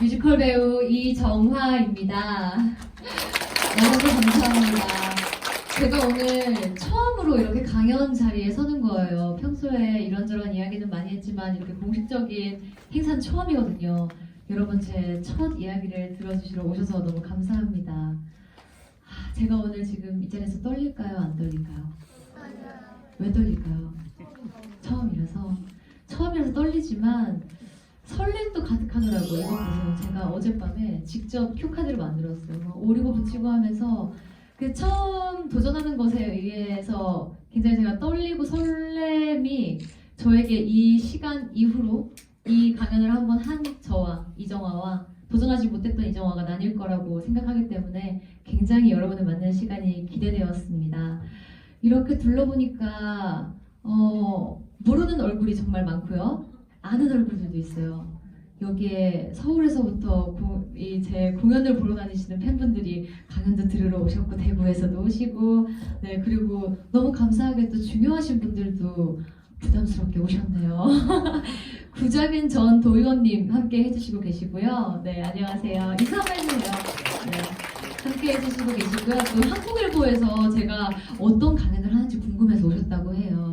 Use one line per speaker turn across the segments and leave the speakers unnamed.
뮤지컬 배우 이정화입니다. 너무 감사합니다. 제가 오늘 처음으로 이렇게 강연 자리에 서는 거예요. 평소에 이런저런 이야기는 많이 했지만 이렇게 공식적인 행사는 처음이거든요. 여러분 제 첫 이야기를 들어주시러 오셔서 너무 감사합니다. 아, 제가 오늘 지금 이 자리에서 떨릴까요? 안 떨릴까요? 왜 떨릴까요? 처음이라서 처음이라서 떨리지만 설렘도 가득하더라고요. 이거 보세요. 제가 어젯밤에 직접 큐 카드를 만들었어요. 막 오리고 붙이고 하면서 그 처음 도전하는 것에 의해서 굉장히 제가 떨리고 설렘이 저에게 이 시간 이후로 이 강연을 한번 한 저와 이정화와 도전하지 못했던 이정화가 나뉠 거라고 생각하기 때문에 굉장히 여러분을 만나는 시간이 기대되었습니다. 이렇게 둘러보니까 어, 모르는 얼굴이 정말 많고요. 아는 얼굴들도 있어요. 여기에 서울에서부터 이 제 공연을 보러 다니시는 팬분들이 강연도 들으러 오셨고 대구에서도 오시고 네 그리고 너무 감사하게 또 중요하신 분들도 부담스럽게 오셨네요. 구자빈 전 도의원님 함께 해주시고 계시고요. 네 안녕하세요. 해주세요. 네. 함께 해주시고 계시고요. 또 한국일보에서 제가 어떤 강연을 하는지 궁금해서 오셨다고 해요.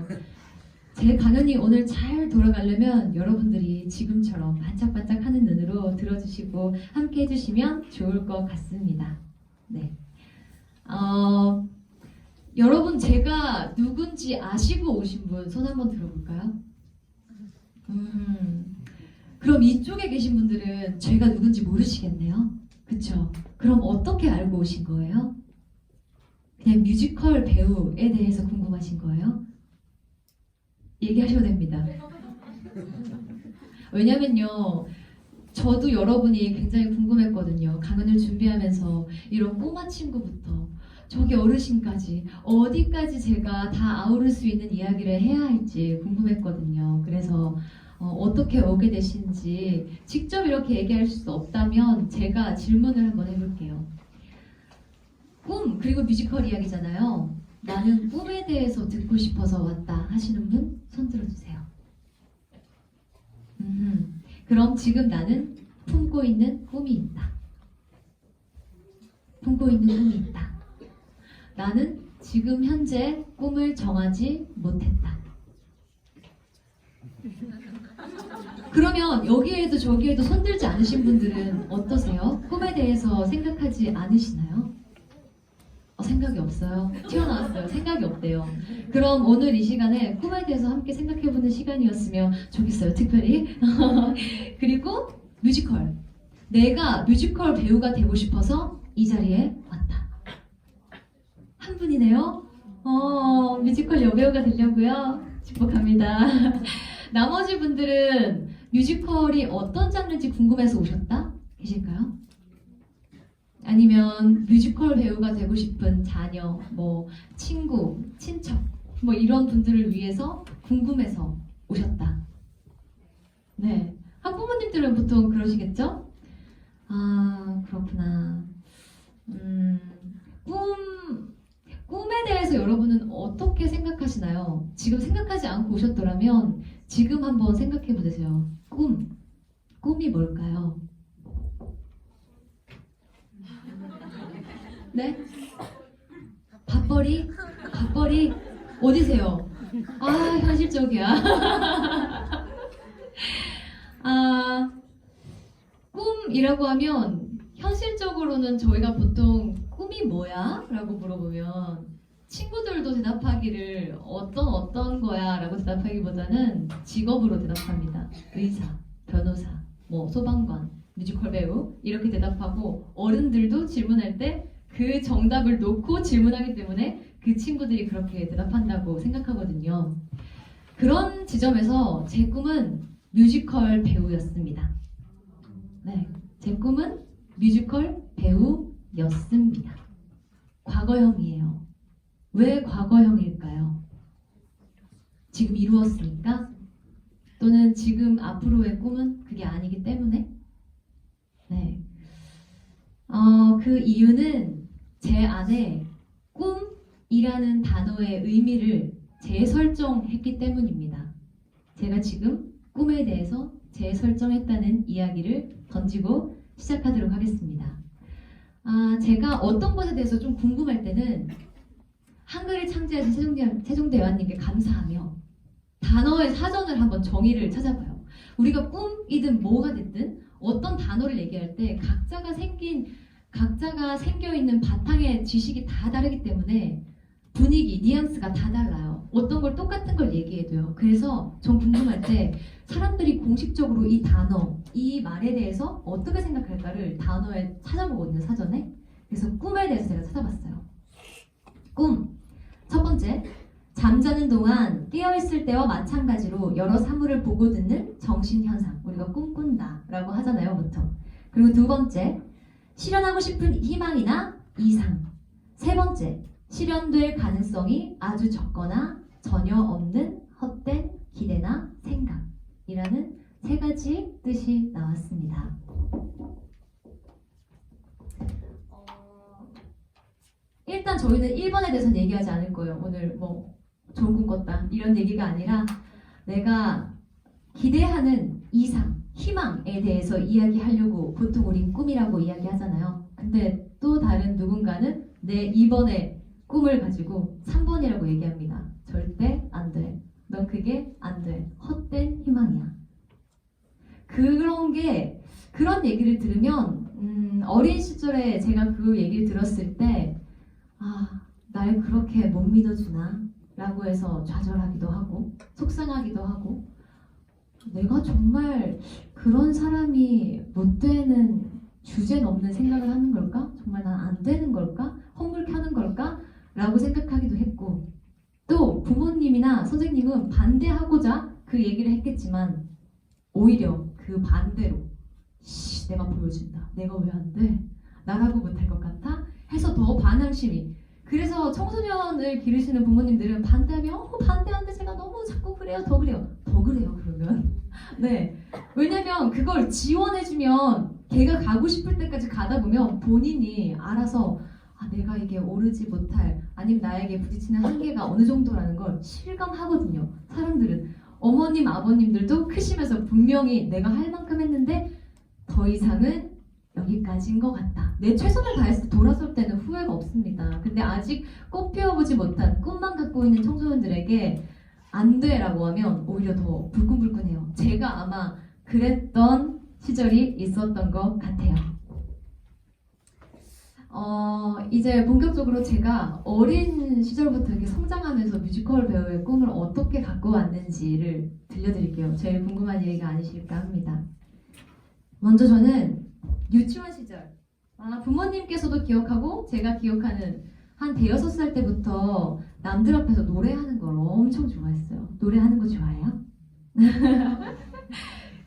제 강연이 오늘 잘 돌아가려면 여러분들이 지금처럼 반짝반짝 하는 눈으로 들어주시고 함께 해주시면 좋을 것 같습니다. 네. 어, 여러분 제가 누군지 아시고 오신 분 손 한번 들어볼까요? 음, 그럼 이쪽에 계신 분들은 제가 누군지 모르시겠네요. 그쵸? 그럼 어떻게 알고 오신 거예요? 그냥 뮤지컬 배우에 대해서 궁금하신 거예요? 얘기하셔도 됩니다. 왜냐면요. 저도 여러분이 굉장히 궁금했거든요. 강연을 준비하면서 이런 꼬마 친구부터 저기 어르신까지 어디까지 제가 다 아우를 수 있는 이야기를 해야 할지 궁금했거든요. 그래서 어, 떻게 오게 되신지 직접 이렇게 얘기할 수 없다면 제가 질문을 한번 해볼게요. 꿈 그리고 뮤지컬 이야기잖아요. 나는 꿈에 대해서 듣고 싶어서 왔다 하시는 분 손 들어주세요. 음, 그럼 지금 나는 품고 있는 꿈이 있다. 품고 있는 꿈이 있다. 나는 지금 현재 꿈을 정하지 못했다. 그러면 여기에도 저기에도 손들지 않으신 분들은 어떠세요? 꿈에 대해서 생각하지 않으시나요? 어, 생각이 없어요. 튀어나왔어요. 생각이 없대요. 그럼 오늘 이 시간에 꿈에 대해서 함께 생각해보는 시간이었으면 좋겠어요. 특별히. 그리고 뮤지컬. 내가 뮤지컬 배우가 되고 싶어서 이 자리에 왔다. 한 분이네요. 어, 뮤지컬 여배우가 되려고요. 축복합니다. 나머지 분들은 뮤지컬이 어떤 장르인지 궁금해서 오셨다? 계실까요? 아니면 뮤지컬 배우가 되고 싶은 자녀, 뭐 친구, 친척, 뭐 이런 분들을 위해서 궁금해서 오셨다. 네, 학부모님들은 보통 그러시겠죠? 아 그렇구나. 음, 꿈 꿈에 대해서 여러분은 어떻게 생각하시나요? 지금 생각하지 않고 오셨더라면 지금 한번 생각해 보세요. 꿈, 꿈이 뭘까요? 네? 밥벌이? 밥벌이? 어디세요? 아, 현실적이야. 아, 꿈이라고 하면 현실적으로는 저희가 보통 꿈이 뭐야? 라고 물어보면 친구들도 대답하기를 어떤 어떤 거야? 라고 대답하기보다는 직업으로 대답합니다. 의사, 변호사, 뭐 소방관, 뮤지컬 배우 이렇게 대답하고 어른들도 질문할 때 그 정답을 놓고 질문하기 때문에 그 친구들이 그렇게 대답한다고 생각하거든요. 그런 지점에서 제 꿈은 뮤지컬 배우였습니다. 네, 제 꿈은 뮤지컬 배우였습니다. 과거형이에요. 왜 과거형일까요? 지금 이루었으니까? 또는 지금 앞으로의 꿈은 그게 아니기 때문에? 네. 어, 그 이유는 제 안에 꿈이라는 단어의 의미를 재설정했기 때문입니다. 제가 지금 꿈에 대해서 재설정했다는 이야기를 던지고 시작하도록 하겠습니다. 아, 제가 어떤 것에 대해서 좀 궁금할 때는 한글을 창제하신 세종대, 세종대왕님께 감사하며 단어의 사전을 한번 정의를 찾아봐요. 우리가 꿈이든 뭐가 됐든 어떤 단어를 얘기할 때 각자가 생긴 각자가 생겨 있는 바탕의 지식이 다 다르기 때문에 분위기, 뉘앙스가 다 달라요. 어떤 걸 똑같은 걸 얘기해도요. 그래서 전 궁금할 때 사람들이 공식적으로 이 단어, 이 말에 대해서 어떻게 생각할까를 단어에 찾아보거든요, 사전에. 그래서 꿈에 대해서 제가 찾아봤어요. 꿈. 첫 번째, 잠자는 동안 깨어있을 때와 마찬가지로 여러 사물을 보고 듣는 정신현상. 우리가 꿈꾼다 라고 하잖아요, 보통. 그리고 두 번째, 실현하고 싶은 희망이나 이상. 세 번째, 실현될 가능성이 아주 적거나 전혀 없는 헛된 기대나 생각이라는 세 가지 뜻이 나왔습니다. 어, 일단 저희는 1번에 대해서는 얘기하지 않을 거예요. 오늘 뭐 좋은 꿈 꿨다 이런 얘기가 아니라 내가 기대하는 이상, 희망에 대해서 이야기하려고 보통 우린 꿈이라고 이야기하잖아요. 근데 또 다른 누군가는 내 2번의 꿈을 가지고 3번이라고 얘기합니다. 절대 안 돼. 넌 그게 안 돼. 헛된 희망이야. 그런 게 그런 얘기를 들으면 음, 어린 시절에 제가 그 얘기를 들었을 때 아, 날 그렇게 못 믿어주나? 라고 해서 좌절하기도 하고 속상하기도 하고 내가 정말 그런 사람이 못 되는 주제 넘는 생각을 하는 걸까? 정말 난 안 되는 걸까? 헛물 켜는 걸까? 라고 생각하기도 했고 또 부모님이나 선생님은 반대하고자 그 얘기를 했겠지만 오히려 그 반대로 씨, 내가 보여준다. 내가 왜 안 돼? 나라고 못할 것 같아? 해서 더 반항심이 그래서 청소년을 기르시는 부모님들은 반대하면 어, 반대하는데 제가 너무 자꾸 그래요? 더 그래요? 더 그래요 그러면? 네. 왜냐면 그걸 지원해주면 걔가 가고 싶을 때까지 가다 보면 본인이 알아서 아, 내가 이게 오르지 못할 아니면 나에게 부딪히는 한계가 어느 정도라는 걸 실감하거든요 사람들은. 어머님 아버님들도 크시면서 분명히 내가 할 만큼 했는데 더 이상은 여기까지인 것 같다. 내 최선을 다해서 돌아설 때는 후회가 없습니다. 근데 아직 꽃 피워보지 못한 꿈만 갖고 있는 청소년들에게 안 돼라고 하면 오히려 더 불끈불끈해요. 제가 아마 그랬던 시절이 있었던 것 같아요. 어, 이제 본격적으로 제가 어린 시절부터 이렇게 성장하면서 뮤지컬 배우의 꿈을 어떻게 갖고 왔는지를 들려드릴게요. 제일 궁금한 얘기가 아니실까 합니다. 먼저 저는 유치원 시절 아, 부모님께서도 기억하고 제가 기억하는 한 대여섯 살 때부터 남들 앞에서 노래하는 걸 엄청 좋아했어요. 노래하는 거 좋아해요?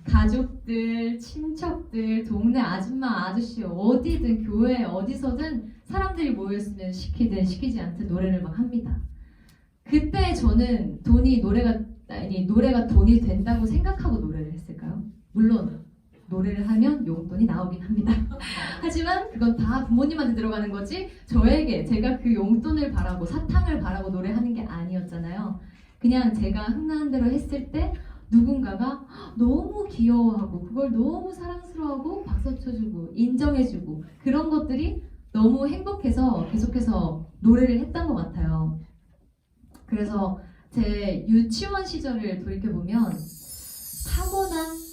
가족들, 친척들, 동네 아줌마, 아저씨 어디든 교회 어디서든 사람들이 모였으면 시키든 시키지 않든 노래를 막 합니다. 그때 저는 돈이 노래가 아니 노래가 돈이 된다고 생각하고 노래를 했을까요? 물론 노래를 하면 용돈이 나오긴 합니다. 하지만 그건 다 부모님한테 들어가는 거지 저에게 제가 그 용돈을 바라고 사탕을 바라고 노래하는 게 아니었잖아요. 그냥 제가 흥나는 대로 했을 때 누군가가 너무 귀여워하고 그걸 너무 사랑스러워하고 박수 쳐주고 인정해주고 그런 것들이 너무 행복해서 계속해서 노래를 했던 것 같아요. 그래서 제 유치원 시절을 돌이켜보면 타고난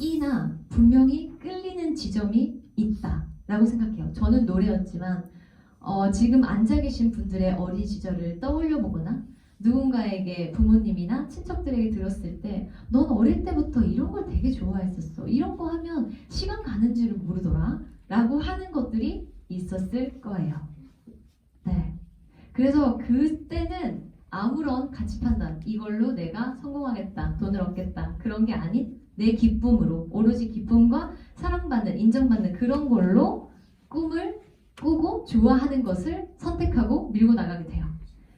끼나 분명히 끌리는 지점이 있다라고 생각해요. 저는 노래였지만 어, 지금 앉아 계신 분들의 어린 시절을 떠올려 보거나 누군가에게 부모님이나 친척들에게 들었을 때 넌 어릴 때부터 이런 걸 되게 좋아했었어. 이런 거 하면 시간 가는 줄을 모르더라. 라고 하는 것들이 있었을 거예요. 네. 그래서 그때는 아무런 가치 판단, 이걸로 내가 성공하겠다, 돈을 얻겠다, 그런 게 아닌 내 기쁨으로, 오로지 기쁨과 사랑받는, 인정받는 그런 걸로 꿈을 꾸고 좋아하는 것을 선택하고 밀고 나가게 돼요.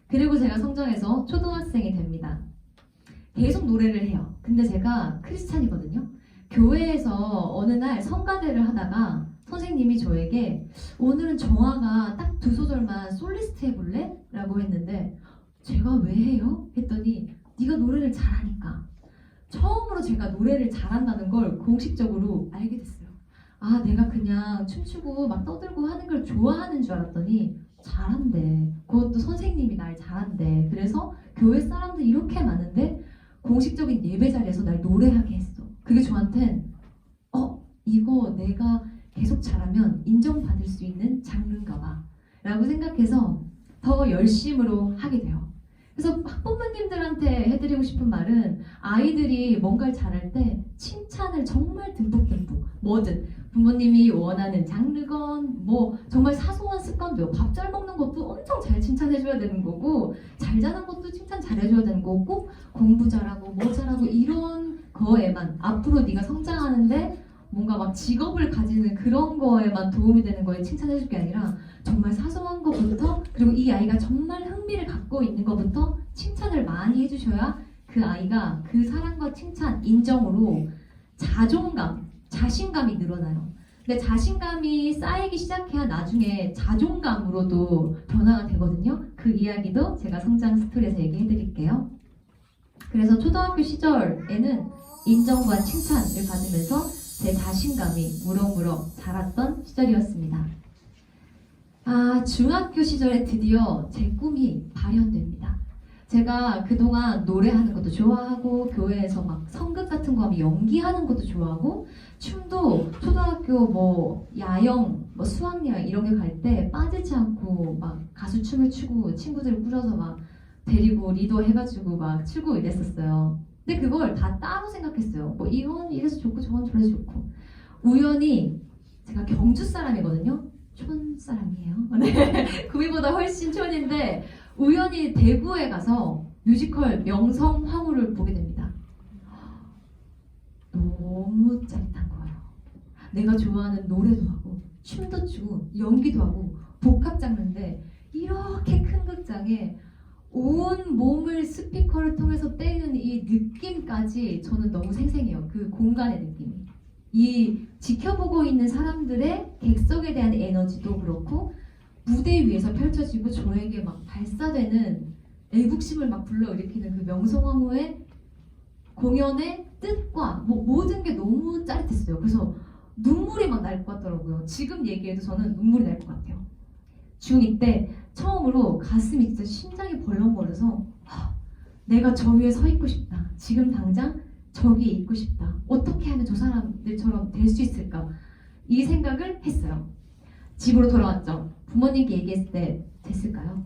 그리고 제가 성장해서 초등학생이 됩니다. 계속 노래를 해요. 근데 제가 크리스찬이거든요. 교회에서 어느 날 성가대를 하다가 선생님이 저에게 오늘은 정화가 딱 두 소절만 솔리스트 해볼래? 라고 했는데 제가 왜 해요? 했더니 네가 노래를 잘하니까 처음으로 제가 노래를 잘한다는 걸 공식적으로 알게 됐어요. 아 내가 그냥 춤추고 막 떠들고 하는 걸 좋아하는 줄 알았더니 잘한대. 그것도 선생님이 날 잘한대. 그래서 교회 사람들 이렇게 많은데 공식적인 예배 자리에서 날 노래하게 했어. 그게 저한텐 어 이거 내가 계속 잘하면 인정받을 수 있는 장르인가 봐. 라고 생각해서 더 열심으로 하게 돼요. 그래서 학부모님들한테 해드리고 싶은 말은 아이들이 뭔가를 잘할 때 칭찬을 정말 듬뿍듬뿍 뭐든 부모님이 원하는 장르건 뭐 정말 사소한 습관도요. 밥잘 먹는 것도 엄청 잘 칭찬해줘야 되는 거고 잘 자는 것도 칭찬 잘해줘야 되는 거고 꼭 공부 잘하고 뭐 잘하고 이런 거에만 앞으로 네가 성장하는데 뭔가 막 직업을 가지는 그런 거에만 도움이 되는 거에 칭찬해줄 게 아니라 정말 사소한 것부터 그리고 이 아이가 정말 흥미를 갖고 있는 것부터 칭찬을 많이 해주셔야 그 아이가 그 사랑과 칭찬, 인정으로 자존감, 자신감이 늘어나요. 근데 자신감이 쌓이기 시작해야 나중에 자존감으로도 변화가 되거든요. 그 이야기도 제가 성장 스토리에서 얘기해 드릴게요. 그래서 초등학교 시절에는 인정과 칭찬을 받으면서 제 자신감이 무럭무럭 자랐던 시절이었습니다. 아, 중학교 시절에 드디어 제 꿈이 발현됩니다. 제가 그동안 노래하는 것도 좋아하고 교회에서 막 성극 같은 거 하면 연기하는 것도 좋아하고 춤도 초등학교 뭐 야영, 뭐 수학여행 이런 게 갈 때 빠지지 않고 막 가수 춤을 추고 친구들 꾸려서 막 데리고 리더 해가지고 막 추고 이랬었어요. 근데 그걸 다 따로 생각했어요. 뭐 이건 이래서 좋고 저건 저래서 좋고 우연히 제가 경주 사람이거든요. 촌 사람이에요. 네. 구미보다 훨씬 촌인데 우연히 대구에 가서 뮤지컬 명성 황후를 보게 됩니다. 너무 짜릿한 거예요. 내가 좋아하는 노래도 하고 춤도 추고 연기도 하고 복합 장르인데 이렇게 큰 극장에 온 몸을 스피커를 통해서 때리는 이 느낌까지 저는 너무 생생해요. 그 공간의 느낌이. 이 지켜보고 있는 사람들의 객석에 대한 에너지도 그렇고 무대 위에서 펼쳐지고 저에게 막 발사되는 애국심을 막 불러일으키는 그 명성황후의 공연의 뜻과 뭐 모든 게 너무 짜릿했어요. 그래서 눈물이 막 날 것 같더라고요. 지금 얘기해도 저는 눈물이 날 것 같아요. 중2 때 처음으로 가슴이 진짜 심장이 벌렁거려서 하, 내가 저 위에 서 있고 싶다. 지금 당장 저기에 있고 싶다. 어떻게 하면 저 사람들처럼 될 수 있을까? 이 생각을 했어요. 집으로 돌아왔죠. 부모님께 얘기했을 때 됐을까요?